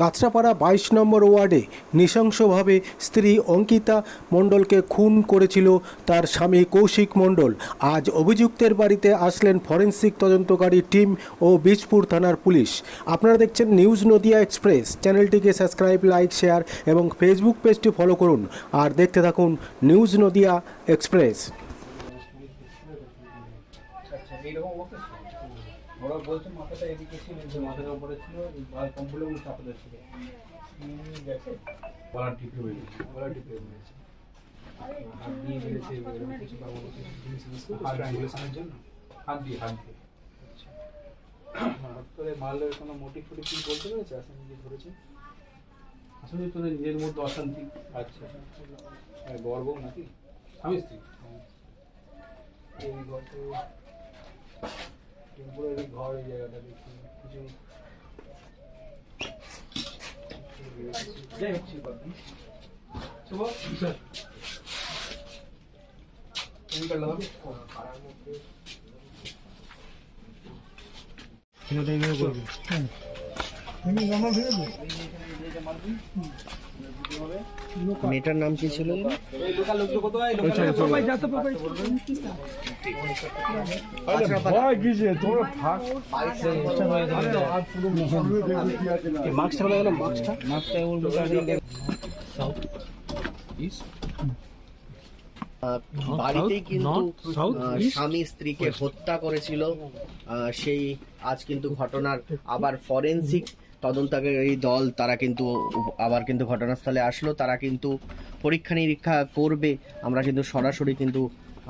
কাঁচরাপাড়া বাইশ নম্বর ওয়ার্ডে নৃশংসভাবে স্ত্রী অঙ্কিতা মণ্ডলকে খুন করেছিল তার স্বামী কৌশিক মণ্ডল। আজ অভিযুক্তের বাড়িতে আসলেন ফরেন্সিক তদন্তকারী টিম ও বীজপুর থানার পুলিশ। আপনারা দেখছেন নিউজ নদিয়া এক্সপ্রেস। চ্যানেলটিকে সাবস্ক্রাইব, লাইক, শেয়ার এবং ফেসবুক পেজটি ফলো করুন। আর দেখতে থাকুন নিউজ নদিয়া এক্সপ্রেস আচ্ছা এইরকম অবস্থা ছিল ওরা বলছে মাথাটা এদিকে ছিল যে মাথাটা উপরে ছিল আর কম্বলে উনি চাপাতে ছিল। গেছে। গলার টিপে বেরিয়েছে গলার টিপে বেরিয়েছে হাত দিয়ে জিনিস ইউজ করে স্ট্র্যাঙ্গুলেশনের জন্য? হাত দিয়ে হাত দিয়ে। হঠাৎ করে মারলে কোনো মোটিভ ফোটিভ কি বলতে পেরেছে? আসলে যে ধরেছে? আসলে তোদের নিজের মধ্যে অশান্তি। আচ্ছা। গর্ব নাকি? স্বামী স্ত্রী। এই গত টেম্পোরারি ঘর এই জায়গাটা দেখি কিছু যাই হচ্ছে বাকি শুভ স্যার তুমি কাটলা দাও পাড়ার মধ্যে মেয়েটার নাম কি ছিল বাড়িতেই কিন্তু স্বামী স্ত্রীকে হত্যা করেছিল। সেই আজ কিন্তু ঘটনার আবার ফরেনসিক তদন্তকারী দল, তারা কিন্তু আবার কিন্তু ঘটনাস্থলে আসলো, তারা কিন্তু পরীক্ষা নিরীক্ষা করবে। আমরা কিন্তু সরাসরি কিন্তু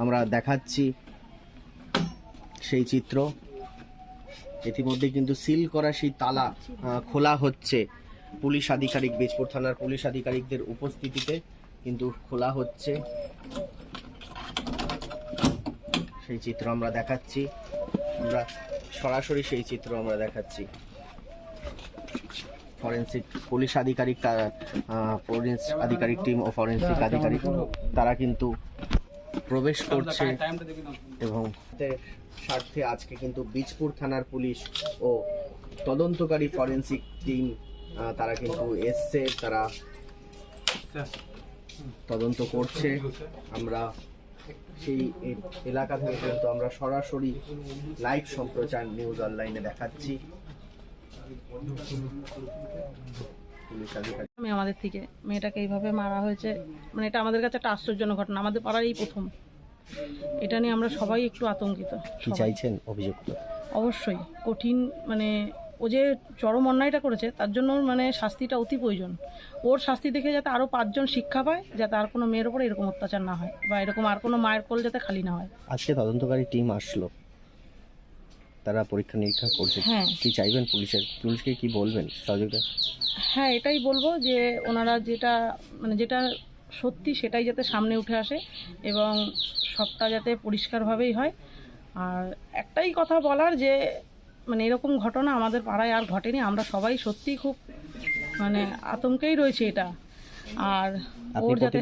আমরা দেখাচ্ছি সেই চিত্র। ইতিমধ্যে কিন্তু সিল করা সেই তালা খোলা হচ্ছে। পুলিশ আধিকারিক বেজপুর থানার পুলিশ আধিকারিকদের উপস্থিতিতে কিন্তু খোলা হচ্ছে। সেই চিত্র আমরা দেখাচ্ছি। আমরা সরাসরি সেই চিত্র আমরা দেখাচ্ছি। ফরেন্সিক পুলিশ আধিকারিক আধিকারিক টিম ও ফরেন্সিক আধিকারিক, তারা কিন্তু প্রবেশ করছে এবং স্বার্থে আজকে কিন্তু বীজপুর থানার পুলিশ ও তদন্তকারী ফরেন্সিক টিম তারা কিন্তু এসছে, তারা তদন্ত করছে। আমরা সেই এলাকা থেকে কিন্তু আমরা সরাসরি লাইভ সম্প্রচার নিউজ অনলাইনে দেখাচ্ছি। আমি আমাদের থেকে মেয়েটাকে এইভাবে মারা হয়েছে। মানে এটা আমাদের কাছে একটা আশ্চর্যজনক ঘটনা। আমাদের পাড়ার এই প্রথম। এটা নিয়ে আমরা সবাই একটু আতঙ্কিত কি চাইছেন অভিযুক্ত অবশ্যই। কঠিন মানে ও যে চরম অন্যায়টা করেছে তার জন্য মানে শাস্তিটা অতি প্রয়োজন। ওর শাস্তি দেখে যাতে আরও পাঁচজন শিক্ষা পায় যাতে আর কোনো মেয়ের ওপরে এরকম অত্যাচার না হয় বা এরকম আর কোনো মায়ের কোল যাতে খালি না হয়। আজকে তদন্তকারী টিম আসলো। তারা পরীক্ষা নিরীক্ষা করছে। হ্যাঁ। কি চাইবেন পুলিশের? পুলিশকে কি বলবেন সহযোগিতা? হ্যাঁ এটাই বলব যে ওনারা যেটা মানে যেটা সত্যি সেটাই যাতে সামনে উঠে আসে এবং সবটা যাতে পরিষ্কারভাবেই হয়। আর একটাই কথা বলার যে মানে এরকম ঘটনা আমাদের পাড়ায় আর ঘটেনি আমরা সবাই সত্যিই খুব মানে আতঙ্কেই রয়েছে এটা। আর ওর যাতে?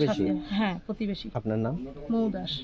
হ্যাঁ প্রতিবেশী। আপনার নাম? মৌ দাস।